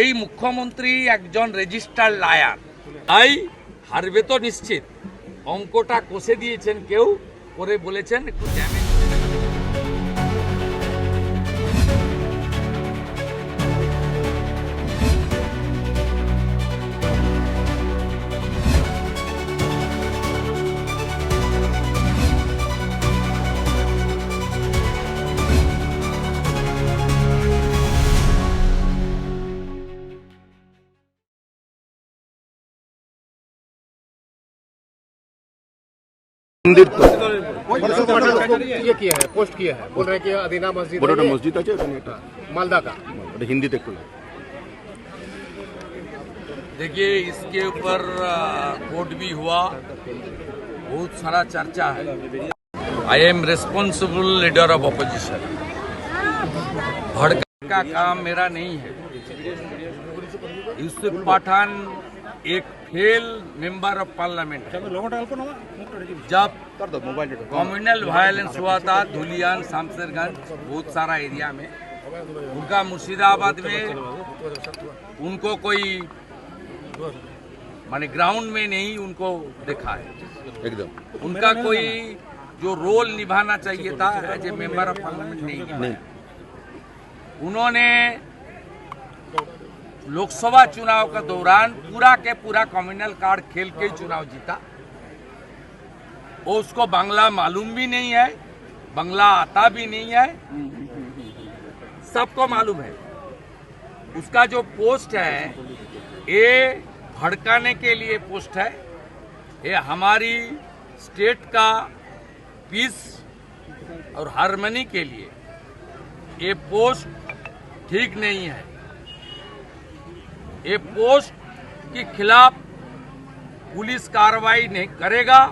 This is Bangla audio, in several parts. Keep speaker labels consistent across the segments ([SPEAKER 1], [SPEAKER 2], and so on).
[SPEAKER 1] এই মুখ্যমন্ত্রী একজন রেজিস্টার লায়ার তাই হারবে তো নিশ্চিত। অঙ্কটা কষে দিয়েছেন কেউ, করে বলেছেন একটু
[SPEAKER 2] মন্দির তো
[SPEAKER 3] ये किया है पोस्ट किया है बोल रहे हैं कि अदीना मस्जिद
[SPEAKER 2] বড়
[SPEAKER 3] है
[SPEAKER 2] একটা
[SPEAKER 3] ये,
[SPEAKER 2] মসজিদ আছে ওখানে একটা
[SPEAKER 3] मालदा का
[SPEAKER 2] ওটা হিন্দিতে একটু লেখা।
[SPEAKER 1] देखिए इसके ऊपर आ, कोर्ट भी हुआ बहुत सारा चर्चा है I am responsible leader of opposition भड़का का काम मेरा नहीं है यूसुफ पठान एक फेल मेंबर ऑफ़ पार्लियामेंट जब कॉम्युनल वायलेंस हुआ था धुलियान शामसरगंज बहुत सारा एरिया में। उनका मुर्शिदाबाद में उनको कोई माने ग्राउंड में नहीं उनको देखा है।
[SPEAKER 2] एकदम।
[SPEAKER 1] उनका कोई जो रोल निभाना चाहिए था as a member of parliament नहीं। उन्होंने लोकसभा चुनाव के दौरान पूरा के पूरा कम्युनल कार्ड खेल के चुनाव जीता। वो उसको बांग्ला मालूम भी नहीं है, बांग्ला आता भी नहीं है। सबको मालूम है। उसका जो पोस्ट है, ये भड़काने के लिए पोस्ट है। ये हमारी स्टेट का पीस और हारमोनी के लिए ये पोस्ट ठीक नहीं है। ये पोस्ट के खिलाफ पुलिस कार्रवाई नहीं करेगा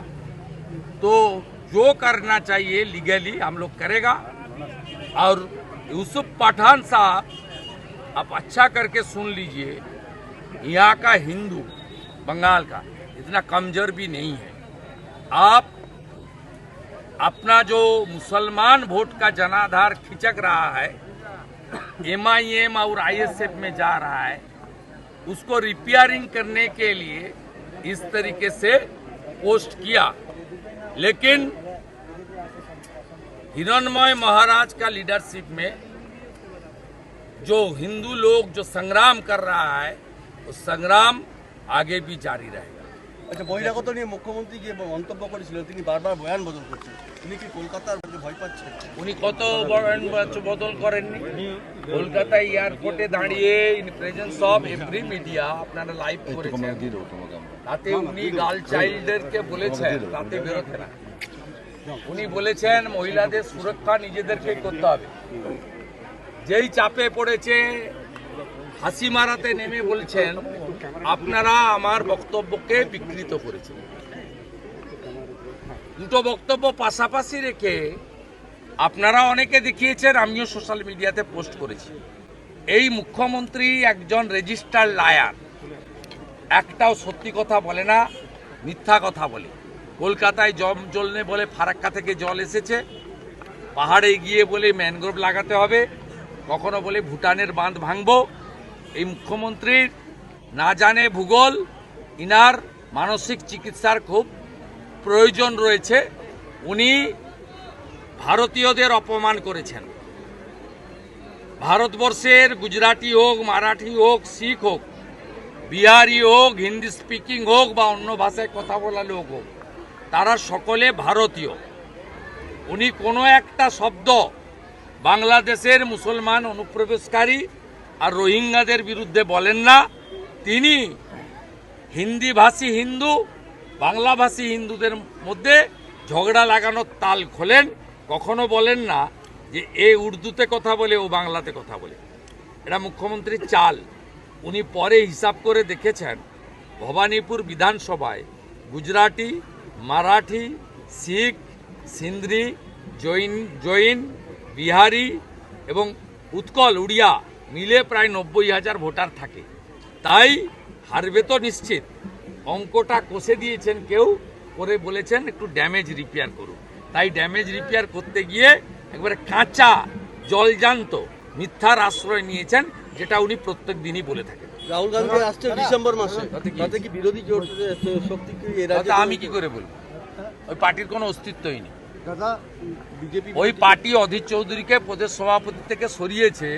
[SPEAKER 1] तो जो करना चाहिए लीगली हम लोग करेगा। और यूसुफ पठान साहब, आप अच्छा करके सुन लीजिए, यहाँ का हिंदू, बंगाल का, इतना कमज़ोर भी नहीं है। आप अपना जो मुसलमान वोट का जनाधार खिंचक रहा है एम आई एम और आईएसएफ में जा रहा है उसको रिपेयरिंग करने के लिए इस तरीके से पोस्ट किया। लेकिन हिरणमय महाराज का लीडरशिप में जो हिंदू लोग जो संग्राम कर रहा है वो संग्राम आगे भी जारी रहेगा।
[SPEAKER 4] আচ্ছা বহিরাগত নিয়ে মুখ্যমন্ত্রী যে মন্তব্য করেছিলেন তিনি বারবার বয়ান বদল করছেন। তিনি কি কলকাতার ভয় পাচ্ছেন?
[SPEAKER 1] উনি কত বড় বদল করেননি? কলকাতা এয়ারপোর্টে দাঁড়িয়ে in presence of every media আপনারা লাইভ করেছেন। তাতে উনি গার্ল চাইল্ডদেরকে বলেছেন তাতে বেরোতে না। উনি বলেছেন মহিলাদের সুরক্ষা নিজেদেরকে করতে হবে। যেই চাপে পড়েছে হাসি মারাতে নেমে বলছেন আপনারা আমার বক্তব্যকে বিকৃত করেছেন। দুটো বক্তব্য পাশাপাশি রেখে আপনারা অনেকে দেখিয়েছেন, আমিও সোশ্যাল মিডিয়াতে পোস্ট করেছি। এই মুখ্যমন্ত্রী একজন রেজিস্টার লায়ার। একটাও সত্যি কথা বলে না, মিথ্যা কথা বলে। কলকাতায় জম জ্বলনে বলে ফারাক্কা থেকে জল এসেছে। পাহাড়ে গিয়ে বলে ম্যানগ্রোভ লাগাতে হবে। কখনো বলে ভুটানের বাঁধ ভাঙবো। এই মুখ্যমন্ত্রীর না জানে ভূগোল, ইনার মানসিক চিকিৎসার খুব প্রয়োজন রয়েছে, উনি ভারতীয়দের অপমান করেছেন। ভারতবর্ষের গুজরাটি হোক, মারাঠি হোক, শিখ হোক, বিহারি হোক, হিন্দি স্পিকিং হোক বা অন্য ভাষায় কথা বলা লোক হোক, তারা সকলে ভারতীয়। উনি কোনো একটা শব্দ বাংলাদেশের মুসলমান অনুপ্রবেশকারী আর রোহিঙ্গাদের বিরুদ্ধে বলেন না। তিনি হিন্দিভাষী হিন্দু, বাংলাভাষী হিন্দুদের মধ্যে ঝগড়া লাগানোর তাল খোলেন। কখনো বলেন না যে, এ উর্দুতে কথা বলে, ও বাংলাতে কথা বলে। এটা মুখ্যমন্ত্রীর চাল। উনি পরে হিসাব করে দেখেছেন, ভবানীপুর বিধানসভায় গুজরাটি, মারাঠি, শিখ সিন্ধ্রি জৈন জৈন, বিহারি এবং উৎকল উড়িয়া মিলে প্রায় নব্বই হাজার ভোটার থাকে। তাই হারবে তো নিশ্চিত। অঙ্কটা কষে দিয়েছেন কেউ করে বলেছেন একটু ড্যামেজ রিপেয়ার করুন। তাই ড্যামেজ রিপেয়ার করতে গিয়ে একবারে কাঁচা জলজান্ত মিথ্যার আশ্রয় নিয়েছেন যেটা উনি প্রত্যেক দিনই বলে থাকেন।
[SPEAKER 4] রাহুল গান্ধী আসছে ডিসেম্বর মাসে।
[SPEAKER 1] তাতে কি?
[SPEAKER 4] বিরোধী জোট শক্তি কি এর
[SPEAKER 1] আমি কি করে বলব? ওই পার্টির কোনো অস্তিত্বই নেই।
[SPEAKER 4] দাদা
[SPEAKER 1] ওই পার্টি অধীর চৌধুরীকে প্রদেশ সভাপতি থেকে সরিয়েছে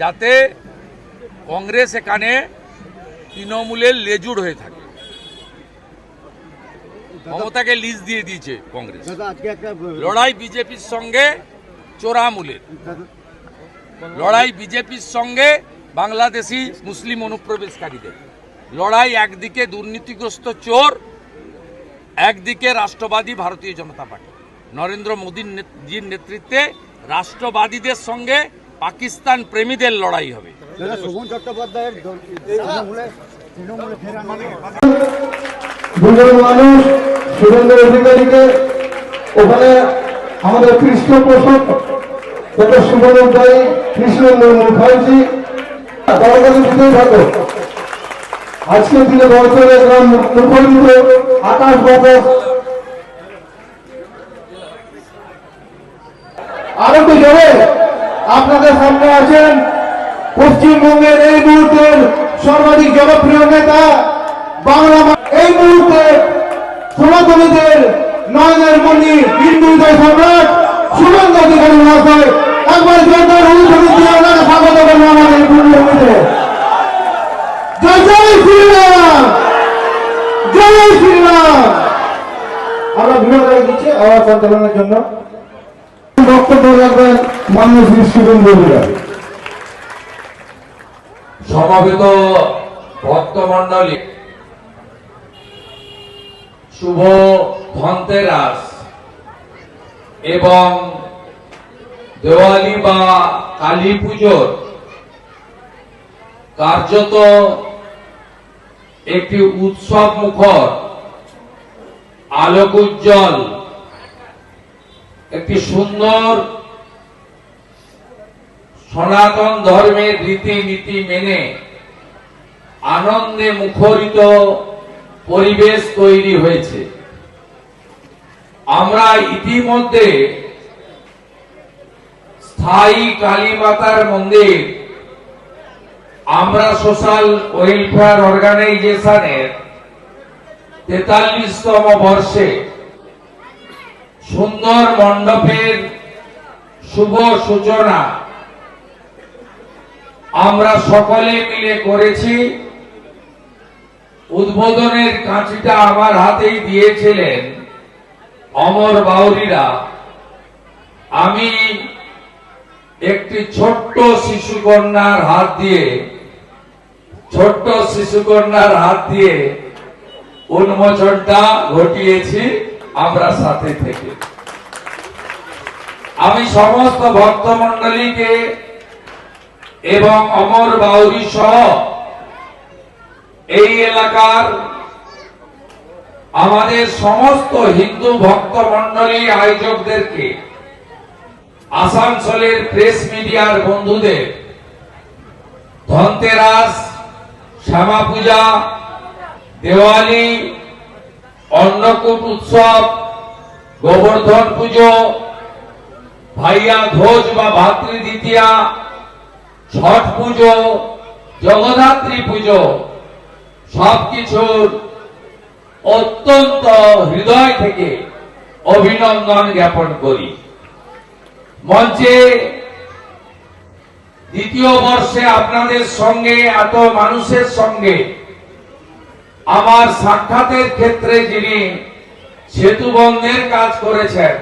[SPEAKER 1] যাতে কংগ্রেস এখানে তৃণমূলের লেজুড় হয়ে থাকে। মমতাকে লিজ দিয়ে দিয়েছে কংগ্রেস। লড়াই বিজেপির সঙ্গে চোরামূলের। লড়াই বিজেপির সঙ্গে বাংলাদেশি মুসলিম অনুপ্রবেশকারীদের। লড়াই একদিকে দুর্নীতিগ্রস্ত চোর একদিকে রাষ্ট্রবাদী ভারতীয় জনতা পার্টি। নরেন্দ্র মোদীর জির নেতৃত্বে রাষ্ট্রবাদীদের সঙ্গে পাকিস্তান প্রেমীদের লড়াই হবে।
[SPEAKER 4] চট্টোপাধ্যায়ের ফেরা
[SPEAKER 5] দুজন মানুষ সুরেন্দ্র অধিকারীকে ওখানে আমাদের পৃষ্ঠপোষক ডক্টর শুভদত্তাই কৃষ্ণেন্দ্র মুখার্জি দিতেই থাকো আজকে দিনে বছরে গ্রাম মুখরিত আকাশ বাতাস আরও জোরে আপনাদের সামনে আছেন পশ্চিমবঙ্গের এই মুহূর্তের সর্বাধিক জনপ্রিয় নেতা বাংলা এই মুহূর্তে সনাতনীদের নয়নের মণি হিন্দু হৃদয় সম্রাট সুনন্দ অধিকারী মহাশয়। একবার জোরদার অনুসরণ দিয়ে ওনাকে স্বাগত আমাদের পূর্ণভূমিতে জয় জয় শ্রীরাম! জয় শ্রীরাম! আমরা করে দিচ্ছি, আওয়াজ জন্য। বক্তব্য রাখবেন মাননীয় শ্রী
[SPEAKER 1] সমবেত ভক্তমণ্ডলী। শুভ ধনতেরাস এবং দেওয়ালি বা কালী পুজোর কার্যত একটি উৎসব মুখর আলোক উজ্জ্বল একটি সুন্দর সনাতন ধর্মের রীতিনীতি মেনে আনন্দে মুখরিত পরিবেশ তৈরি হয়েছে। আমরা ইতিমধ্যে স্থায়ী কালী মাতার মন্দির, আমরা সোশ্যাল ওয়েলফেয়ার অর্গানাইজেশনের তেতাল্লিশতম বর্ষে সুন্দর মণ্ডপের শুভ সূচনা আমরা সকলে মিলে করেছি। উদ্বোধনের কাঁচিটা আমার হাতেই দিয়েছিলেন অমর বাউরিরা। আমি একটি ছোট্ট শিশুকন্যার হাত দিয়ে, ছোট্ট শিশুকন্যার হাত দিয়ে উন্মোচনটা ঘটিয়েছি আমরা সাথে থেকে। আমি সমস্ত ভক্তমণ্ডলীকে এবং অমর বাউরি সহ এই এলাকার আমাদের সমস্ত হিন্দু ভক্ত মন্ডলী আয়োজকদেরকে আসানসোলের প্রেস মিডিয়ার বন্ধুদের ধনতেরাস শ্যামা পূজা দেওয়ালি, অন্নকূট উৎসব, গোবর্ধন পুজো, ভাইয়া ধ্বজ বা ভাতৃ দ্বিতীয়া ছট পুজো জগদ্ধাত্রী পুজো, সবকিছুর অত্যন্ত হৃদয় থেকে অভিনন্দন জ্ঞাপন করি। মঞ্চে দ্বিতীয় বর্ষে আপনাদের সঙ্গে, এত মানুষের সঙ্গে, আমার সাক্ষাতের ক্ষেত্রে যিনি সেতুবন্ধের কাজ করেছেন,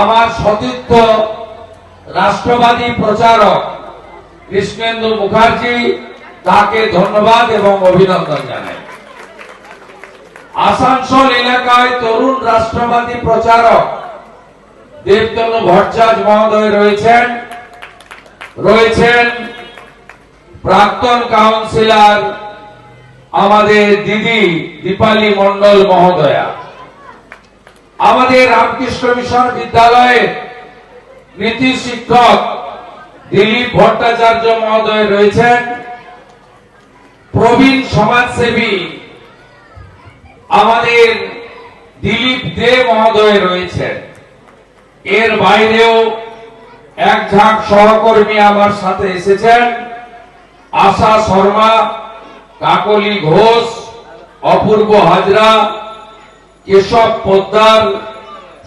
[SPEAKER 1] আমার সতীর্থ রাষ্ট্রবাদী প্রচারক কৃষ্ণেন্দু মুখার্জি তাকে ধন্যবাদ এবং অভিনন্দন জানাই। আসানসোল এলাকায় তরুণ রাষ্ট্রবাদী প্রচারক দেবতনু ভট্টাচার্য মহোদয় রয়েছেন। রয়েছেন প্রাক্তন কাউন্সিলর আমাদের দিদি দীপালি মন্ডল মহোদয়া। আমাদের রামকৃষ্ণ মিশন বিদ্যালয়ের নীতি শিক্ষক দিলীপ ভট্টাচার্য মহোদয় রয়েছেন। প্রবীণ সমাজসেবী আমাদের দিলীপ দে মহোদয় রয়েছেন। এর বাইরেও এক ঝাঁক সহকর্মী আমার সাথে এসেছেন। আশা শর্মা, কাকলি ঘোষ, অপূর্ব হাজরা, কেশব পোদ্দার,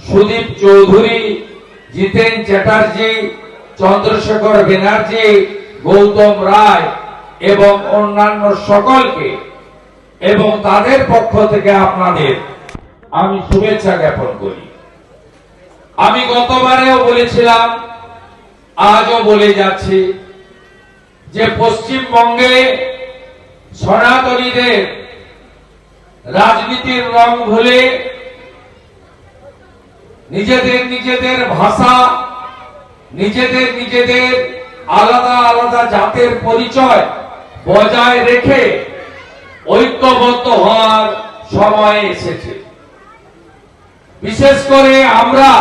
[SPEAKER 1] সুদীপ চৌধুরী জিতেন চ্যাটার্জি, চন্দ্রশেখর ব্যানার্জি গৌতম রায় এবং অন্যান্য সকলকে এবং তাদের পক্ষ থেকে আপনাদের আমি শুভেচ্ছা জ্ঞাপন করি। আমি গতবারেও বলেছিলাম, আজও বলে যাচ্ছি যে পশ্চিমবঙ্গে সনাতনীদের রাজনীতির রং ভুলে নিজেদের নিজেদের ভাষা, নিজেদের নিজেদের আলাদা আলাদা জাতের পরিচয় বজায় রেখে ঐক্যবদ্ধ হওয়ার সময় এসেছে। বিশেষ করে আমরা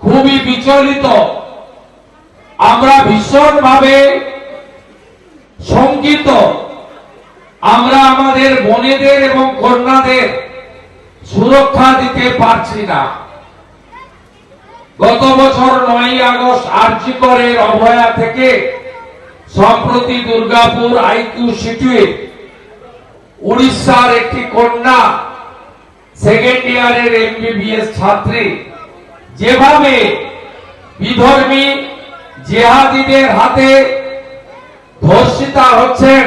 [SPEAKER 1] খুবই বিচলিত, আমরা ভীষণভাবে শঙ্কিত, আমরা আমাদের বোনেদের এবং কন্যাদের সুরক্ষা দিতে পারছি না। গত বছর নয় আগস্ট আর্যিকরের অভয়া থেকে সম্প্রতি দুর্গাপুর আইকিউ সিটিয়ে উড়িষ্যার একটি কন্যা সেকেন্ড ইয়ারের এমবিবিএস ছাত্রী। যেভাবে বিধর্মী জেহাদিদের হাতে ধর্ষিতা হচ্ছেন,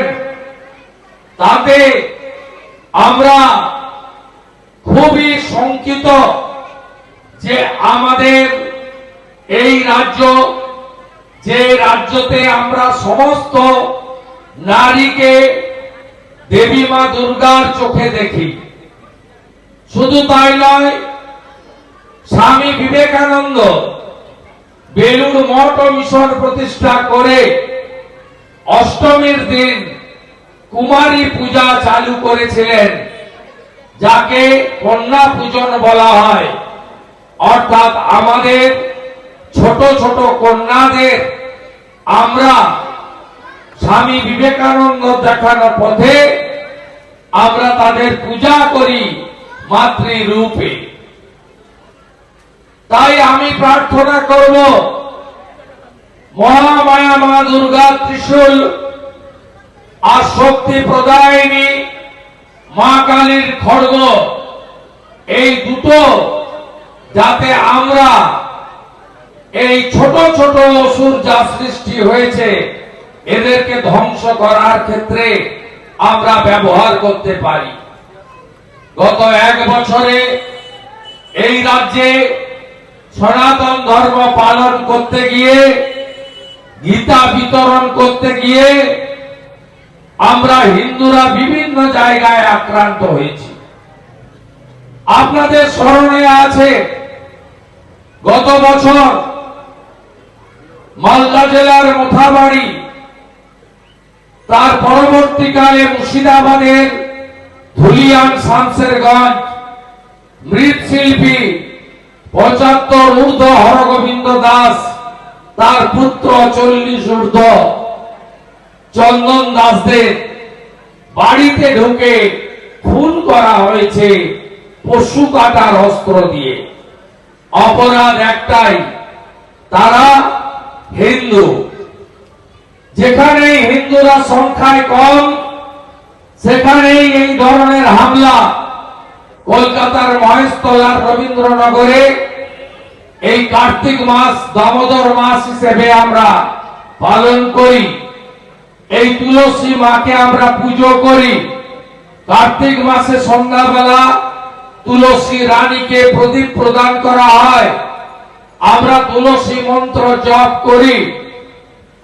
[SPEAKER 1] তাতে আমরা খুবই শঙ্কিত। যে আমাদের এই রাজ্য, যে রাজ্যতে আমরা সমস্ত নারীকে দেবী মা দুর্গার চোখে দেখি, শুধু তাই নয়, স্বামী বিবেকানন্দ বেলুর মঠ মিশন প্রতিষ্ঠা করে অষ্টমীর দিন কুমারী পূজা চালু করেছিলেন, যাকে কন্যা পূজন বলা হয়। অর্থাৎ আমাদের ছোট ছোট কন্যাদের আমরা স্বামী বিবেকানন্দ দেখানো পথে আমরা তাদের পূজা করি মাতৃরূপে। তাই আমি প্রার্থনা করব, মহামায়া মা দুর্গা ত্রিশূল, আর শক্তি প্রদায়িনী মা কালীর খড়গ, এই দুটো যাতে আমরা এই ছোট ছোট অসুর যা সৃষ্টি হয়েছে, এদেরকে ধ্বংস করার ক্ষেত্রে আমরা ব্যবহার করতে পারি। গত এক বছরে এই রাজ্যে সনাতন ধর্ম পালন করতে গিয়ে, গীতা বিতরণ করতে গিয়ে আমরা হিন্দুরা বিভিন্ন জায়গায় আক্রান্ত হয়েছি। আপনাদের স্মরণে আছে গত বছর মালদা জেলার মোথাবাড়ি তার পরবর্তীকালে মুর্শিদাবাদের ধুলিয়ান শামসেরগঞ্জ, মৃৎশিল্পী পঁচাত্তর ঊর্ধ্ব হরগোবিন্দ দাস, তার পুত্র চল্লিশ ঊর্ধ্ব চন্দন দাসদের বাড়িতে ঢুকে খুন করা হয়েছে পশু কাটার অস্ত্র দিয়ে। অপরাধ একটাই, তারা হিন্দু। যেখানে হিন্দুরা সংখ্যায় কম, সেখানেই এই ধরনের হামলা। কলকাতার মহেশতলার রবীন্দ্রনগরে এই কার্তিক মাস, দামোদর মাস হিসেবে আমরা পালন করি। এই তুলসী মাকে আমরা পুজো করি। কার্তিক মাসে সন্ধ্যাবেলা তুলসী রানীকে প্রদীপ প্রদান করা হয়। আমরা তুলসী মন্ত্র জপ করি।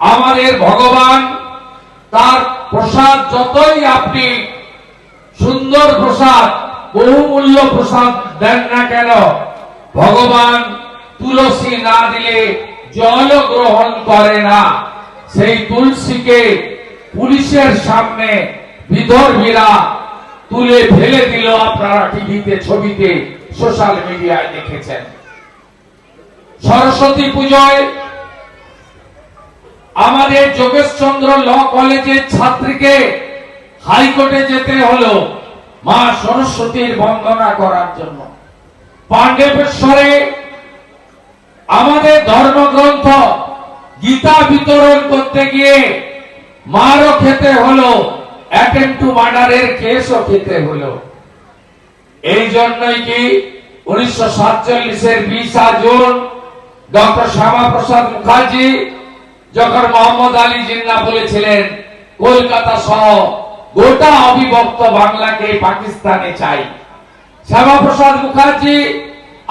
[SPEAKER 1] আমাদের ভগবান, তার প্রসাদ যতই আপনি সুন্দর প্রসাদ, বহুমূল্য প্রসাদ দেন না কেন, ভগবান তুলসী না দিলে জল গ্রহণ করে না। সেই তুলসীকে পুলিশের সামনে বিধর্মীরা তুলে ফেলে দিল আপনারা টিভিতে, ছবিতে, সোশ্যাল মিডিয়ায় দেখেছেন। সরস্বতী পুজোয় আমাদের যোগেশচন্দ্র ল কলেজের ছাত্রীকে হাইকোর্টে যেতে হলো মা সরস্বতীর বন্দনা করার জন্য। পাণ্ডবেশ্বরে আমাদের ধর্মগ্রন্থ গীতা বিতরণ করতে গিয়ে মারও খেতে হলো। অ্যাটেম্প টু মার্ডারের কেসও খেতে হলো। এই জন্যই কি উনিশশো সাতচল্লিশের বিশা জুন ডক্টর শ্যামা প্রসাদ মুখার্জি যখন মোহাম্মদ আলী জিন্না বলেছিলেন, কলকাতা সহ গোটা অবিভক্ত বাংলাকে পাকিস্তানে চাই। শ্যামাপ্রসাদ মুখার্জি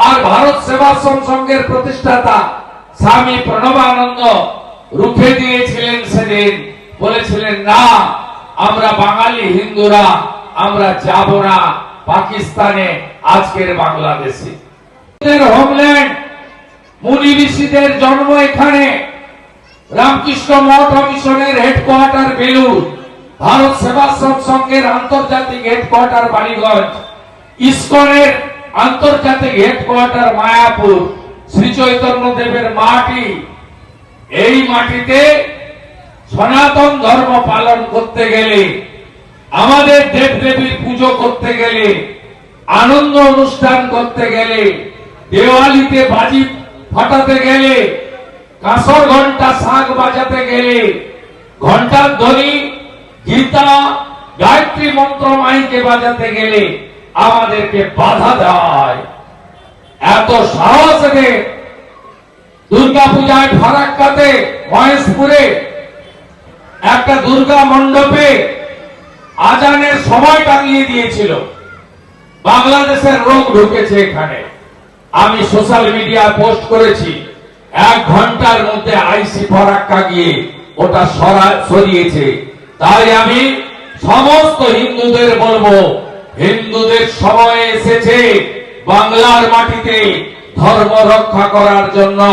[SPEAKER 1] আর ভারত সেবাশ্রম সংঘের প্রতিষ্ঠাতা স্বামী প্রণবানন্দ রুখে দিয়েছিলেন সেদিন, বলেছিলেন, না আমরা বাঙালি, হিন্দুরা, আমরা যাব না পাকিস্তানে, আজকের বাংলাদেশে। হোমল্যান্ড মুনি ঋষিদের জন্ম এখানে। রামকৃষ্ণ মঠ মিশনের হেডকোয়ার্টার বেলুর ভারত সেবাশ্রম সংঘের আন্তর্জাতিক হেডকোয়ার্টার বালিগঞ্জ। ইসকনের আন্তর্জাতিক হেডকোয়ার্টার মায়াপুর। শ্রী চৈতন্য দেবের মাটি। এই মাটিতে সনাতন ধর্ম পালন করতে গেলে, আমাদের দেব দেবীর পুজো করতে গেলে, আনন্দ অনুষ্ঠান করতে গেলে, দেওয়ালিতে বাজি ফাটাতে গেলে, কাঁসর ঘণ্টা শাঁখ বাজাতে গেলে ঘণ্টার ধ্বনি, গীতা, গায়ত্রী মন্ত্র মাইকে বাজাতে গেলে আমাদেরকে বাধা হয় এত সাহস এদের দুর্গা পূজায় ফারাক্কাতে, মহেশপুরে একটা দুর্গা মণ্ডপে আজানের সময় টাঙিয়ে দিয়েছিল। বাংলাদেশের রোগ ঢুকেছে এখানে। আমি সোশ্যাল মিডিয়া পোস্ট করেছি, এক ঘণ্টার মধ্যে আইসি ফরাক্কা গিয়ে ওটা সরা- সরিয়েছে। তাই আমি সমস্ত হিন্দুদের বলব, হিন্দুদের সময় এসেছে বাংলার মাটিতে ধর্ম রক্ষা করার জন্য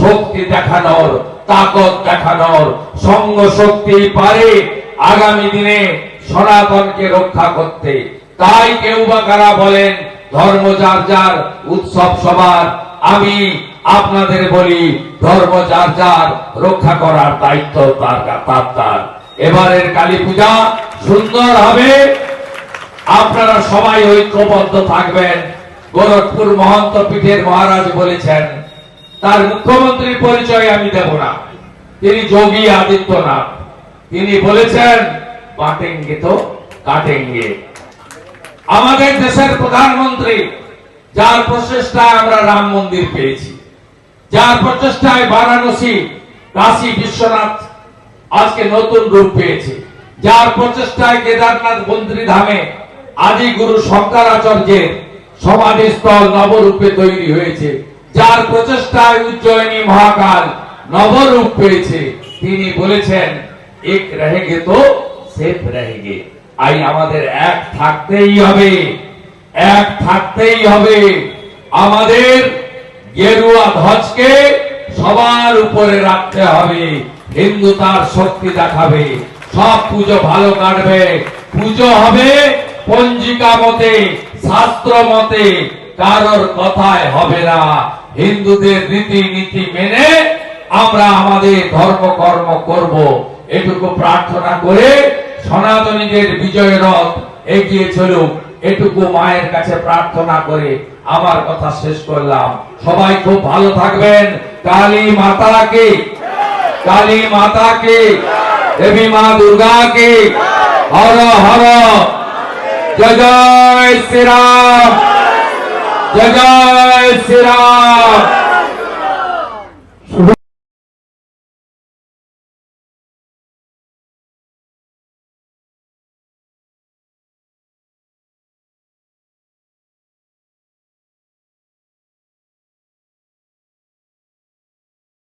[SPEAKER 1] শক্তি দেখানোর তাকত দেখানোর সঙ্গ শক্তি পারে আগামী দিনে সনাতনকে রক্ষা করতে। তাই কেউ বা কারা বলেন, ধর্ম যার যার উৎসব সবার, আমি আপনাদের বলি, ধর্ম যার যার রক্ষা করার দায়িত্ব তার তার তার। এবারের কালী পূজা সুন্দর হবে। আপনারা সবাই ঐক্যবদ্ধ থাকবেন। গোরখপুর মহন্ত পীঠের মহারাজ বলেছেন তার মুখ্যমন্ত্রীর পরিচয় আমি দেব না। তিনি যোগী আদিত্যনাথ। তিনি বলেছেন, বাটেঙ্গে তো কাটেঙ্গে। আমাদের দেশের প্রধানমন্ত্রী, যার প্রচেষ্টায় আমরা রাম মন্দির পেয়েছি, যার প্রচেষ্টায় বারাণসী কাশী বিশ্বনাথ আজকে নতুন রূপ পেয়েছে, যার প্রচেষ্টায় কেদারনাথ মন্ত্রী ধামে আদি গুরু শঙ্করাচার্যের সমাধিস্থল নবরূপে তৈরি হয়েছে। যার প্রচেষ্টায় উজ্জয়িনী মহাকাল নবরূপ পেয়েছে, তিনি বলেছেন, এক রহেগে তো সেফ রহেগে। আই আমাদের এক থাকতেই হবে, এক থাকতেই হবে। আমাদের গেরুয়া ধ্বজকে সবার উপরে রাখতে হবে, হিন্দু তার শক্তি দেখাবে, সব পুজো ভালো কাটবে। পুজো হবে পঞ্জিকা মতে, শাস্ত্র মতে কারোর কথায় হবে না। হিন্দুদের রীতি নীতি মেনে আমরা আমাদের ধর্ম কর্ম করব। এটুকু প্রার্থনা করে সনাতনীদের বিজয় রথ এগিয়ে চলুক। এটুকু মায়ের কাছে প্রার্থনা করে আমার কথা শেষ করলাম। সবাই খুব ভালো থাকবেন। কালী মাতা কে কালী মাতা কে দেবী মা দুর্গা কে হর হর। জয় জয় শ্রীরাম। জয় জয় শ্রীরাম